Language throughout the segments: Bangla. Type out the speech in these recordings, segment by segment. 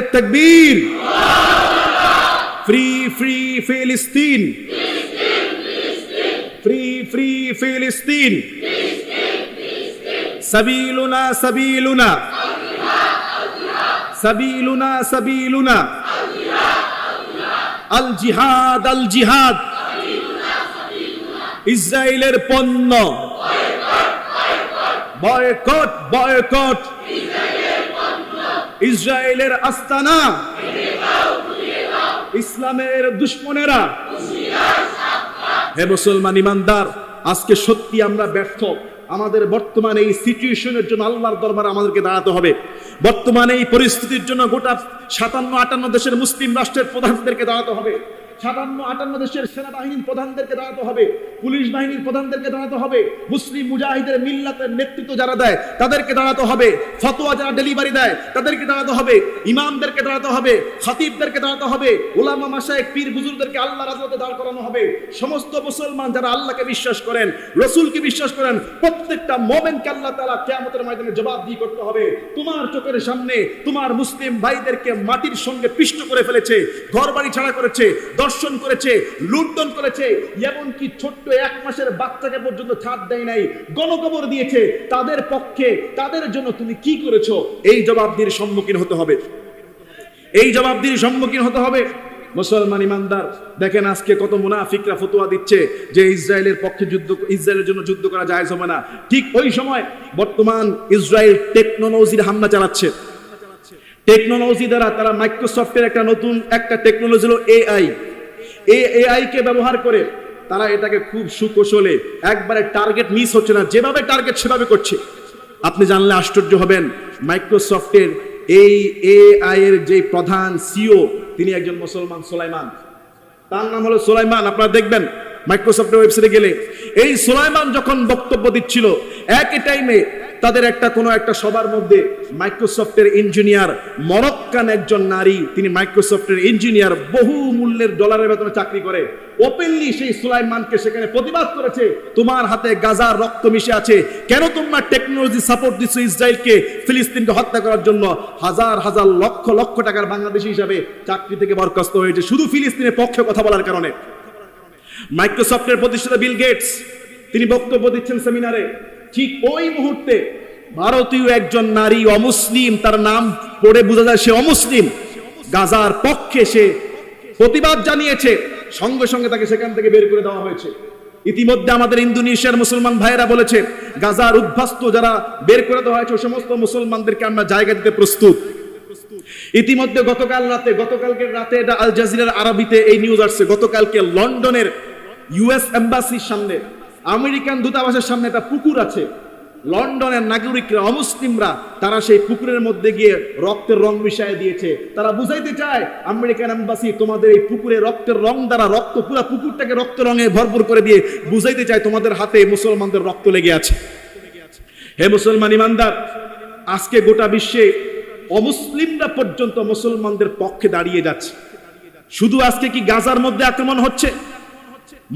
নারে তকবীর। ফ্রি ফ্রি ফিলিস্তিন ফ্রি ফ্রি ফিলিস্তিন সাবিলুনা সাবিলুনা সাবিলুনা সাবিলুনা আল জিহাদ আল জিহাদ ইসরায়েলের পণ্য। বয়কট বয়কট ইসরায়েলের আস্তানা। ইসলামের দুশ্মনেরা। হে মুসলমান ইমানদার, আজকে সত্যি আমরা ব্যর্থ। আমাদের বর্তমান এই সিচুয়েশনের জন্য আল্লাহর দরবারে আমাদেরকে দাঁড়াতে হবে। বর্তমানে এই পরিস্থিতির জন্য গোটা সাতান্ন আটান্ন দেশের মুসলিম রাষ্ট্রের প্রধানদেরকে দাঁড়াতে হবে। সাতান্ন আটান্ন দেশের সেনাবাহিনীর প্রধানদেরকে দাঁড়াতে হবে, পুলিশ বাহিনীর প্রধানদেরকে দাঁড়াতে হবে, মুসলিম মুজাহিদের মিল্লাতের নেতৃত্ব যারা দেয়, তাদেরকে দাঁড়াতে হবে, ফতোয়া যারা ডেলিভারি দেয়, তাদেরকে দাঁড়াতে হবে, ইমামদেরকে দাঁড়াতে হবে, খতিবদেরকে দাঁড়াতে হবে ওলামা মাসায়েক পীর বুজুরদেরকে আল্লাহ রাজতে দাঁড় করানো হবে। সমস্ত মুসলমান যারা আল্লাহকে বিশ্বাস করেন, রসুলকে বিশ্বাস করেন, প্রত্যেকটা মোমেনকে আল্লাহ তাআলা কিয়ামতের ময়দানে জবাবদিহি করতে হবে। তোমার চোখের সামনে তোমার মুসলিম ভাইদেরকে মাটির সঙ্গে পিষ্ট করে ফেলেছে ঘর বাড়ি ছাড়া করেছে দর্শন করেছে, লুণ্ঠন করেছে, এমনকি ছোট্ট এক মাসের বাচ্চাকে পর্যন্ত ছাড় দেয় নাই, গণকবর দিয়েছে। তাদের পক্ষে, তাদের জন্য তুমি কি করেছ? এই জবাবদিহির সম্মুখীন হতে হবে। এই জবাবদিহির সম্মুখীন হতে হবে। মুসলমান ইমানদার, দেখেন আজকে কত মুনাফিকরা ফতোয়া দিচ্ছে যে ইসরায়েলের পক্ষে যুদ্ধ, ইসরায়েলের জন্য যুদ্ধ করা যায় হবে না। ঠিক ওই সময় বর্তমান ইসরায়েল টেকনোলজির হামলা চালাচ্ছে। টেকনোলজি দ্বারা তারা মাইক্রোসফটের একটা নতুন, একটা টেকনোলজি হলো এআই। এই এআই কে ব্যবহার করে তারা এটাকে খুব সুকৌশলে একবারে টার্গেট মিস হচ্ছে না। যেভাবে টার্গেট সেভাবে করছে। আপনি জানলে আশ্চর্য হবেন মাইক্রোসফটের এই এআই এর যে প্রধান সিও তিনি একজন মুসলমান সোলাইমান। তার নাম হলো সোলাইমান। আপনারা দেখবেন মাইক্রোসফটের ওয়েবসাইটে গেলে এই সোলাইমান যখন বক্তব্য দিচ্ছিল, একই টাইমে তাদের একটা কোনো একটা সবার মধ্যে মাইক্রোসফটের ইঞ্জিনিয়ার, মরক্কান একজন নারী, তিনি মাইক্রোসফটের ইঞ্জিনিয়ার, বহু মূল্যের ডলারের বেতনে চাকরি করে। ওপেনলি সেই সুলাইমানকে সেখানে প্রতিবাদ করেছে, তোমার হাতে গাজার রক্ত মিশে আছে, কেন তোমরা টেকনোলজি সাপোর্ট দিচ্ছ ইসরায়েলকে ফিলিস্তিনকে হত্যা করার জন্য? হাজার হাজার লক্ষ লক্ষ টাকার বাংলাদেশি হিসাবে চাকরি থেকে বরখাস্ত হয়েছে, শুধু ফিলিস্তিনের পক্ষে কথা বলার কারণে। মাইক্রোসফটের প্রতিষ্ঠাতা বিল গেটস, তিনি বক্তব্য দিচ্ছেন সেমিনারে। ঠিক ওই মুহূর্তে ভারতীয় একজন নারী অমুসলিম, তার নাম পড়ে বোঝা যায় সে অমুসলিম। গাজার পক্ষে সে প্রতিবাদ জানিয়েছে। সঙ্গে সঙ্গে তাকে সেখান থেকে বের করে দেওয়া হয়েছে। ইতিমধ্যে আমাদের ইন্দোনেশিয়ার মুসলমান ভাইয়েরা বলেছে, গাজার উদ্ভাস্ত যারা বের করে দেওয়া হয়েছে সমস্ত মুসলমানদেরকে আমরা জায়গা দিতে প্রস্তুত। ইতিমধ্যে গতকাল রাতে, গতকালকে রাতে এটা আল জাজিরার আরবিতে এই নিউজ আসছে, গতকালকে লন্ডনের ইউএস এম্বাসির সামনে আমেরিকান দূতাবাসের সামনে একটা পুকুর আছে। লন্ডনের নাগরিকরা, অমুসলিমরা, তারা সেই পুকুরের মধ্যে গিয়ে রক্তের রং মিশাই দিয়েছে। তারা বুঝাইতে চায়, আমেরিকান এম্বাসি তোমাদের এই পুকুরে রক্তের রং দ্বারা রক্ত, পুরা পুকুরটাকে রক্ত রঙে ভরপুর করে দিয়ে বুঝাইতে চায়, তোমাদের হাতে মুসলমানদের রক্ত লেগে আছে। হে মুসলমান ইমানদার, আজকে গোটা বিশ্বে অমুসলিমরা পর্যন্ত মুসলমানদের পক্ষে দাঁড়িয়ে যাচ্ছে। শুধু আজকে কি গাজার মধ্যে আক্রমণ হচ্ছে?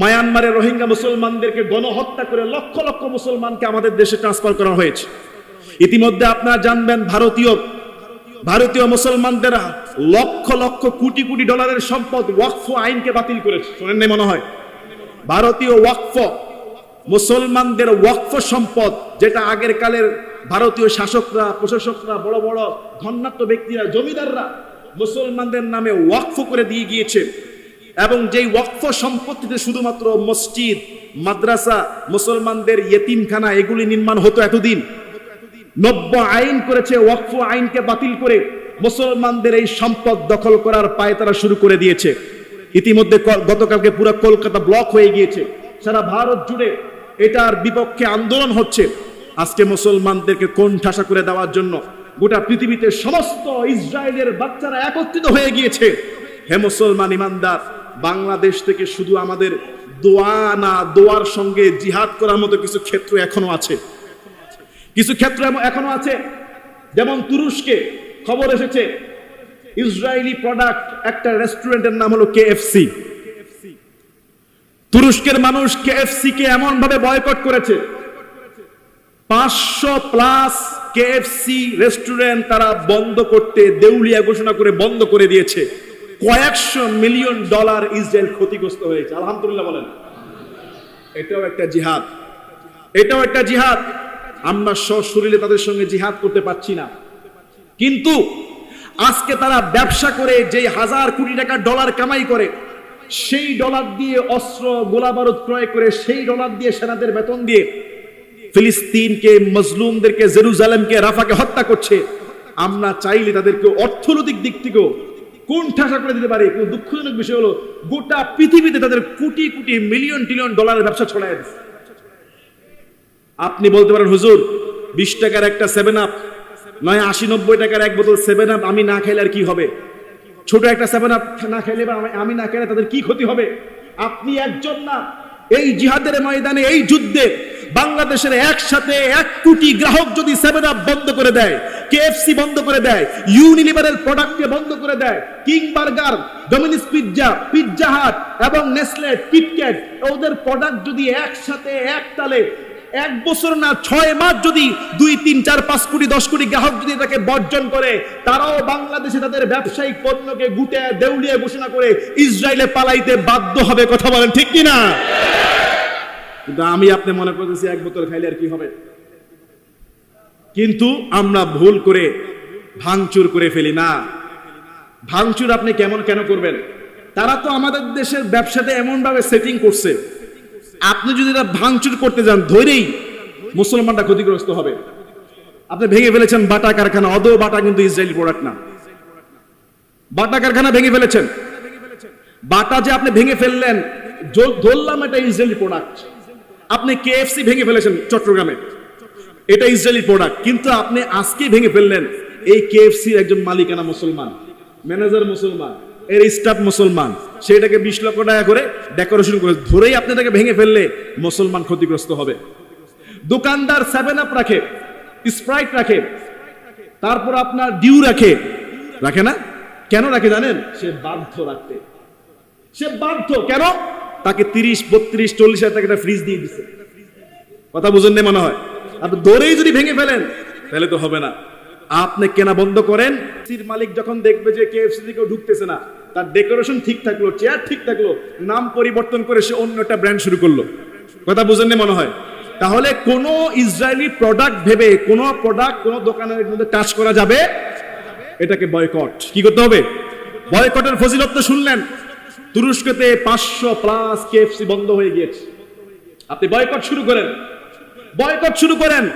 মায়ানমারে রোহিঙ্গা মুসলমানদেরকে গণহত্যা করে লক্ষ লক্ষ মুসলমানকে আমাদের দেশে ট্রান্সফার করা হয়েছে। ইতিমধ্যে আপনারা জানবেন, ভারতীয় ভারতীয় মুসলমানদের লক্ষ লক্ষ কোটি কোটি ডলারের সম্পদ ওয়াকফ আইনকে বাতিল করেছে। শোনেন নাই মনে হয়? ভারতীয় ওয়াকফ, মুসলমানদের ওয়াকফ সম্পদ, যেটা আগের কালের ভারতীয় শাসকরা, প্রশাসকরা, বড় বড় ধন্যাত্ম ব্যক্তিরা, জমিদাররা মুসলমানদের নামে ওয়াকফ করে দিয়ে গিয়েছে। এবং যেই ওয়াকফ সম্পত্তিতে শুধুমাত্র মসজিদ, মাদ্রাসা, মুসলমানদের ইয়েতিমখানা, এগুলি নির্মাণ হতো এতদিন। নব্য আইন করেছে, ওয়াকফ আইনকে বাতিল করে মুসলমানদের এই সম্পদ দখল করার পায়ে তারা শুরু করে দিয়েছে। ইতিমধ্যে গতকালকে পুরো কলকাতা ব্লক হয়ে গিয়েছে। সারা ভারত জুড়ে এটার বিপক্ষে আন্দোলন হচ্ছে। আজকে মুসলমানদেরকে কোন ঠাসা করে দেওয়ার জন্য গোটা পৃথিবীতে সমস্ত ইসরায়েলের বাচ্চারা একত্রিত হয়ে গিয়েছে। হে মুসলমান ইমানদার বাংলাদেশ থেকে শুধু আমাদের দোয়া না, দোয়ার সঙ্গে জিহাদ করার মতো কিছু ক্ষেত্র এখনও আছে। কিছু ক্ষেত্র এখনও আছে, যেমন তুরস্কে। খবর এসেছে, ইসরায়েলি প্রোডাক্ট একটা রেস্টুরেন্টের নাম হলো কেএফসি তুরস্কের মানুষ কেএফসি কে এমন ভাবে বয়কট করেছে। পাঁচশো প্লাস কেএফসি রেস্টুরেন্ট তারা বন্ধ করতে, দেউলিয়া ঘোষণা করে বন্ধ করে দিয়েছে। কয়েকশো মিলিয়ন ডলার ইসরায়েল ক্ষতিগ্রস্ত হয়েছে। আলহামদুলিল্লাহ বলেন। এটাও একটা জিহাদ। এটাও একটা জিহাদ। আমরা সশরীরে তাদের সঙ্গে জিহাদ করতে পারছি না। কিন্তু আজকে তারা ব্যবসা করে যে হাজার কোটি টাকা ডলার কামাই করে, সেই ডলার দিয়ে অস্ত্র গোলা বারুদ ক্রয় করে, সেই ডলার দিয়ে সেনাদের বেতন দিয়ে ফিলিস্তিনকে, মজলুমদেরকে, জেরুজালেমকে, রাফাকে হত্যা করছে। আমরা চাইলে তাদেরকে অর্থনৈতিক দিক থেকেও কোন করে দিতে পারে? কিন্তু দুঃখজনক বিষয় হলো, গোটা পৃথিবীতে তাদের কোটি কোটি মিলিয়ন টিলিয়ন ডলারের ব্যবসা ছড়ায় দিচ্ছে আপনি বলতে পারেন, হুজুর, বিশ টাকার একটা সেভেন আপ নয় আশি নব্বই টাকার এক বোতল সেভেন আপ আমি না খেলে আর কি হবে? ছোট একটা সেভেন আপ না খেলে বা আমি না খেলে তাদের কি ক্ষতি হবে? আপনি একজন না। এই জিহাদের ময়দানে, এই যুদ্ধে বাংলাদেশের একসাথে এক কোটি গ্রাহক যদি সেভেন আপ বন্ধ করে দেয় কেএফসি বন্ধ করে দেয় ইউনিলিভারের প্রোডাক্টকে বন্ধ করে দেয় king burger Domino's pizza pizza hut এবং নেসলে কিটক্যাট ওদের প্রোডাক্ট যদি একসাথে এক তালে এক বছর না ছয় মাস যদি দুই, তিন, চার, পাঁচ কোটি, দশ কোটি গ্রাহক যদি তাকে বর্জন করে, তারাও বাংলাদেশে তাদের ব্যবসায়িক পণ্যকে গুটে দেউলিয়ে ঘোষণা করে ইসরায়েলে পালাইতে বাধ্য হবে, কথা বলেন ঠিক কি না কিন্তু আমি আপনি মনে করতেছি এক বোতল খাইলে আর কি হবে? কিন্তু আমরা ভুল করে, ভাঙচুর করে ফেলি না। ভাঙচুর আপনি কেমন কেন করবেন? তারা তো আমাদের দেশের ব্যবসাতে এমন ভাবে সেটিং করছে। আপনি যদি এটা ভাঙচুর করতে যান, ধরেই মুসলমানটা ক্ষতিগ্রস্ত হবে। আপনি ভেঙে ফেলেছেন বাটা কারখানা অদ বাটা কিন্তু ইসরায়েলি প্রোডাক্ট না। বাটা কারখানা ভেঙে ফেলেছেন। বাটা যে আপনি ভেঙে ফেললেন ধরলাম এটা ইসরায়েলি প্রোডাক্ট আপনি কেএফসি ভেঙে ফেলেছেন চট্টগ্রামে। এটা ইসরায়েলি প্রোডাক্ট কিন্তু আপনি আজকে ভেঙে ফেললেন এই কেএফসির একজন মালিকানা মুসলমান ম্যানেজার মুসলমান, এর স্টাফ মুসলমান। সেটাকে বিশ লক্ষ টাকা করে ডেকোরেশন করে ধরেই আপনি এটাকে ভেঙে ফেললে মুসলমান ক্ষতিগ্রস্ত হবে। দোকানদার সেভেন আপ রাখে স্প্রাইট রাখে, তারপর আপনার ডিউ রাখে। রাখে না? কেন রাখে জানেন? সে বাধ্য রাখতে। সে বাধ্য। কেন? তাকে তিরিশ, বত্রিশ, চল্লিশ হাজার টাকা ফ্রিজ দিয়ে দিচ্ছে কথা বুঝেন মনে হয়? আপনি দৌড়েই যদি ভেঙে ফেলেন, তাহলে তো হবে না। আপনি কেনা বন্ধ করেন সির মালিক যখন দেখবে যে কেএফসি কেউ ঢুকতেছে না, তার ডেকোরেশন ঠিক থাকল চেয়ার ঠিক থাকল, নাম পরিবর্তন করে সে অন্য একটা ব্র্যান্ড শুরু করল। কথা বুঝেন মনে হয়? তাহলে কোন ইসরায়েলি প্রোডাক্ট ভেবে, কোন প্রোডাক্ট কোন দোকানের মধ্যে টাচ করা যাবে? এটাকে বয়কট কি করতে হবে? বয়কটের ফজিলত তো শুনলেন। তুরস্কতে পাঁচশো প্লাস কেএফসি বন্ধ হয়ে গিয়েছে। আপনি বয়কট শুরু করেন। বয়কট শুরু করেন।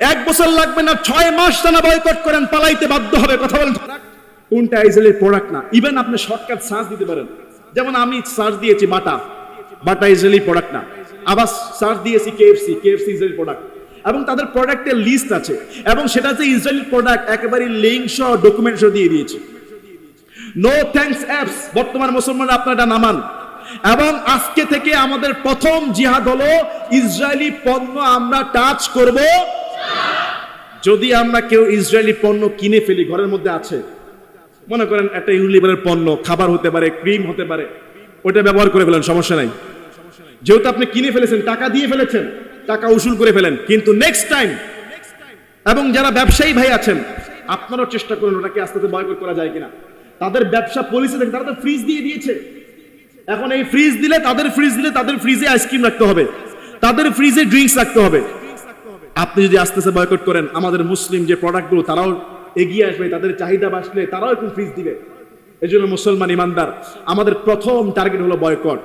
এক বছর লাগবে না, ছয় মাস টানা বয়কট করেন, পালাইতে বাধ্য হবে। কথা বলেন কোনটা ইসরায়েলের প্রোডাক্ট না? ইভেন আপনি শর্টকাট সার্চ দিতে পারেন। যেমন আমি সার্চ দিয়েছি বাটা। বাটা ইসরায়েলি প্রোডাক্ট না। আবার সার্চ দিয়েছি কেএফসি কেএফসি ইসরায়েলি প্রোডাক্ট এবং তাদের প্রোডাক্টের লিস্ট আছে। এবং সেটা যে ইসরায়েলি প্রোডাক্ট একেবারে লিঙ্ক সহ ডকুমেন্ট সহ দিয়ে দিয়েছে। নো থ্যাঙ্কস অ্যাপস বর্তমান মুসলমানরা আপনারা নামান। এবং আজকে থেকে আমাদের প্রথম জিহাদ হলো, ইসরায়েলি পণ্য আমরা টাচ করব। যদি আমরা কেউ ইসরায়েলি পণ্য কিনে ফেলি, ঘরের মধ্যে আছে। মনে করেন একটা ইউনিলিভারের পণ্য, খাবার হতে পারে ক্রিম হতে পারে ওটা ব্যবহার করে ফেলেন, সমস্যা নাই। যেহেতু আপনি কিনে ফেলেছেন, টাকা দিয়ে ফেলেছেন, টাকা উসুল করে ফেলেন, কিন্তু নেক্সট টাইম এবং যারা ব্যবসায়ী ভাই আছেন, আপনারাও চেষ্টা করুন ওটাকে আস্তে আস্তে বয়কট করা যায় কিনা। তাদের ব্যবসা পলিসি দেখে তারা তো ফ্রিজ দিয়ে দিয়েছে। এখন এই ফ্রিজ দিলে তাদের ফ্রিজ দিলে তাদের ফ্রিজে আইসক্রিম রাখতে হবে। তাদের ফ্রিজে ড্রিঙ্কস রাখতে হবে। আপনি যদি আস্তে আস্তে বয়কট করেন, আমাদের মুসলিম যে প্রোডাক্টগুলো তারাও এগিয়ে আসবে, তাদের চাহিদা বাসলে তারাও একটু ফ্রিজ দিবে। এই জন্য মুসলমান ইমানদার, আমাদের প্রথম টার্গেট হলো বয়কট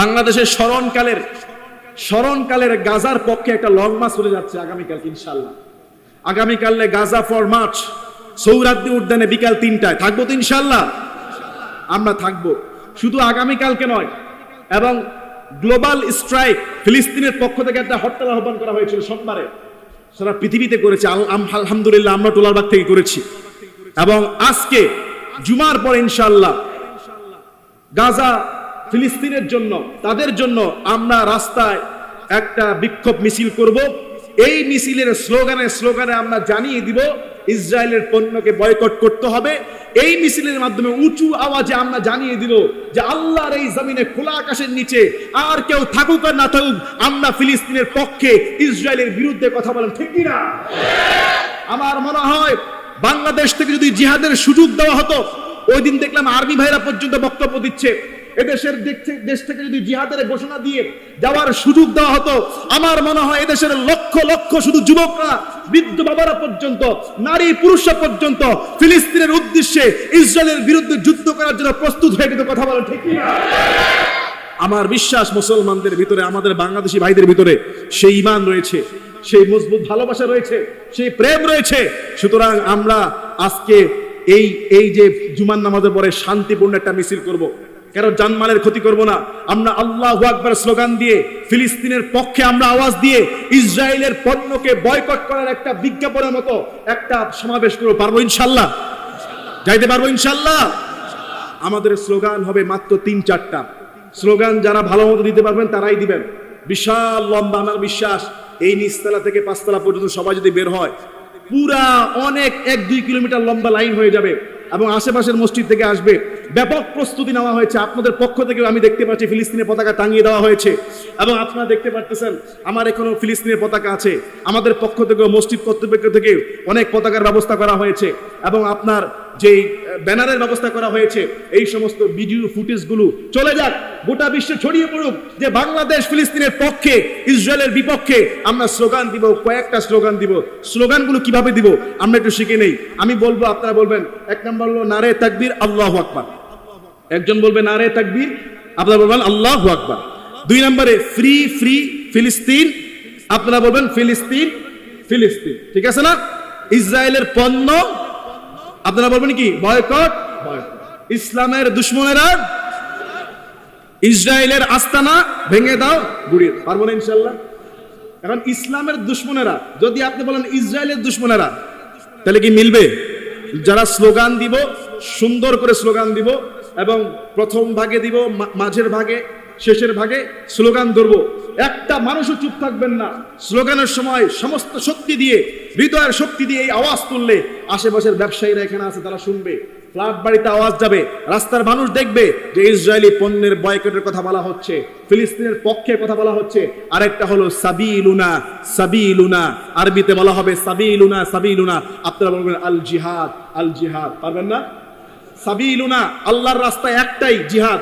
বাংলাদেশের স্মরণকালের স্মরণকালের গাজার পক্ষে একটা লং মার্চ হতে যাচ্ছে আগামীকাল ইনশাল্লাহ আগামীকালে গাজা ফর মার্চ সৌরাদ্দি উদ্যানে বিকাল তিনটায়। থাকব তো ইনশাল্লাহ আমরা থাকব। শুধু আগামীকালকে নয়, এবং গ্লোবাল স্ট্রাইক ফিলিস্তিনের পক্ষ থেকে একটা হরতাল আহ্বান করা হয়েছিল সোমবারে। সারা পৃথিবীতে করেছে। আল- আলহামদুলিল্লাহ আমরা টোলারবাগ থেকে করেছি। এবং আজকে, জুমার পর ইনশাল্লাহ গাজা ফিলিস্তিনের জন্য, তাদের জন্য আমরা রাস্তায় একটা বিক্ষোভ মিছিল করব। এই মিছিলের স্লোগানে স্লোগানে আমরা জানিয়ে দিব, ইসরায়েলের পণ্যকে বয়কট করতে হবে। এই মিছিলের মাধ্যমে উঁচু আওয়াজে আমরা জানিয়ে দিল যে আল্লাহর এই জমিনে খোলা আকাশের নিচে আর কেউ থাকুক আর না থাকুক, আমরা ফিলিস্তিনের পক্ষে ইসরায়েলের বিরুদ্ধে কথা বলেন, ঠিক না আমার মনে হয় বাংলাদেশ থেকে যদি জিহাদের সুযোগ দেওয়া হতো, ওই দিন দেখলাম আর্মি ভাইরা পর্যন্ত বক্তব্য দিচ্ছে। এদেশের দেশ থেকে যদি জিহাদের ঘোষণা দিয়ে যাওয়ার সুযোগ দেওয়া হতো, আমার মনে হয় এদেশের লক্ষ লক্ষ শুধু যুবকরা, বৃদ্ধ বাবারা পর্যন্ত, নারী পুরুষরা পর্যন্ত ফিলিস্তিনের উদ্দেশ্যে ইসরায়েলের বিরুদ্ধে যুদ্ধ করার জন্য প্রস্তুত হয়ে কিন্তু কথা বলে ঠিক আমার বিশ্বাস মুসলমানদের ভিতরে, আমাদের বাংলাদেশি ভাইদের ভিতরে সেই ইমান রয়েছে, সেই মজবুত ভালোবাসা রয়েছে, সেই প্রেম রয়েছে সুতরাং আমরা আজকে এই এই যে জুমান নামাজের পরে শান্তিপূর্ণ একটা মিছিল করব। কারও জানমালের ক্ষতি করব না? আমরা আল্লাহ আকবর স্লোগান দিয়ে, ফিলিস্তিনের পক্ষে আমরা আওয়াজ দিয়ে, ইসরায়েলের পণ্যকে বয়কট করার একটা বিজ্ঞাপনের মতো একটা সমাবেশ করব পারব ইনশাল্লাহ? যাইতে পারব ইনশাল্লাহ? আমাদের স্লোগান হবে মাত্র তিন চারটা। স্লোগান যারা ভালো মতো দিতে পারবেন তারাই দিবেন। বিশাল লম্বা আমার বিশ্বাস, এই নিচতলা থেকে পাঁচতলা পর্যন্ত সবাই যদি বের হয়, পুরা অনেক এক দুই কিলোমিটার লম্বা লাইন হয়ে যাবে এবং আশেপাশের মসজিদ থেকে আসবে। ব্যাপক প্রস্তুতি নেওয়া হয়েছে। আপনাদের পক্ষ থেকে আমি দেখতে পাচ্ছি ফিলিস্তিনের পতাকা টাঙিয়ে দেওয়া হয়েছে। এবং আপনারা দেখতে পারতেছেন আমার এখনও ফিলিস্তিনের পতাকা আছে। আমাদের পক্ষ থেকে মসজিদ কর্তৃপক্ষ থেকে অনেক পতাকার ব্যবস্থা করা হয়েছে। এবং আপনার যেই ব্যানারের ব্যবস্থা করা হয়েছে, এই সমস্ত ভিডিও ফুটেজগুলো চলে যাক। গোটা বিশ্বে ছড়িয়ে পড়ুক যে বাংলাদেশ ফিলিস্তিনের পক্ষে, ইসরায়েলের বিপক্ষে আমরা স্লোগান দিব, কয়েকটা স্লোগান দিব। স্লোগানগুলো কীভাবে দিব, আমরা একটু শিখে নেই। আমি বলব, আপনারা বলবেন, এক নম্বর হলো নারে তাকবির, আল্লাহ আকবার। একজন বলবে নারে তাকবীর। আপনারা বলবেন, আল্লাহ আকবার। দুই নম্বরে, ফ্রি ফ্রি, ফিলিস্তিন। আপনারা বলবেন, ফিলিস্তিন ফিলিস্তিন। ঠিক আছে না? ইসরায়েলের পণ্য। আপনারা বলবেন কি? বয়কট। ইসলামের দুশ্মনেরা। ইসরায়েলের আস্তানা ভেঙে দাও দাও। পারব না ইনশাল্লাহ এখন ইসলামের দুশ্মনেরা, যদি আপনি বলেন ইসরায়েলের দুশ্মনেরা, তাহলে কি মিলবে? যারা স্লোগান দিব, সুন্দর করে স্লোগান দিব এবং প্রথম ভাগে দিব মাঝের ভাগে, শেষের ভাগে স্লোগান ধরবো। একটা মানুষও চুপ থাকবেন না। স্লোগানের সময় সমস্ত শক্তি দিয়ে, হৃদয়ের শক্তি দিয়ে এই আওয়াজ তুললে আশেপাশের ব্যবসায়ীরা এখানে আছে, তারা শুনবে। ফ্ল্যাট বাড়িতে আওয়াজ যাবে, রাস্তার মানুষ দেখবে যে ইসরায়েলি পণ্যের বয়কটের কথা বলা হচ্ছে, ফিলিস্তিনের পক্ষে কথা বলা হচ্ছে। আরেকটা হলো সাবিলুনা সাবিলুনা। আরবিতে বলা হবে সাবি সাবিলুনা সাবিলুনা। আপনারা বলবেন আল জিহাদ আল জিহাদ। পারবেন না? সাবিলুনা, আল্লাহর রাস্তা একটাই জিহাদ।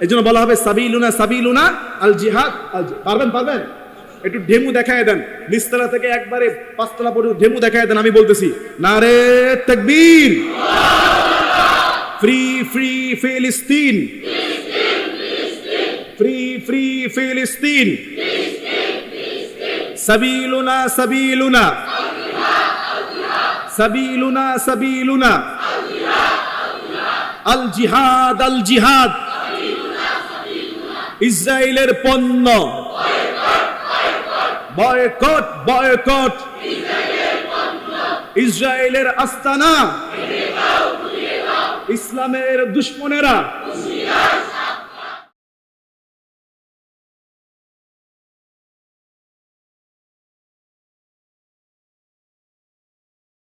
এই জন্য বলা হবে সাবিলুনা সাবিলুনা, আল জিহাদ পারবেন পারবেন? একটু ঢেমু দেখায় দেন। নিচতলা থেকে একবারে পাঁচতলা পর্যন্ত ঢেমু দেখায় দেন, আমি বলতেছি, নারে তাকবীর। ফ্রি ফ্রি ফিলিস্তিন। ফ্রি ফ্রি ফিলিস্তিন। সাবিলুনা সাবিলুনা। সাবিলুনা সাবিলুনা। আল জিহাদ আল জিহাদ। ইসরায়েলের পণ্য। Boycott boycott. ইসরায়েলের আস্তানা। ইসলামের দুশ্মনেরা।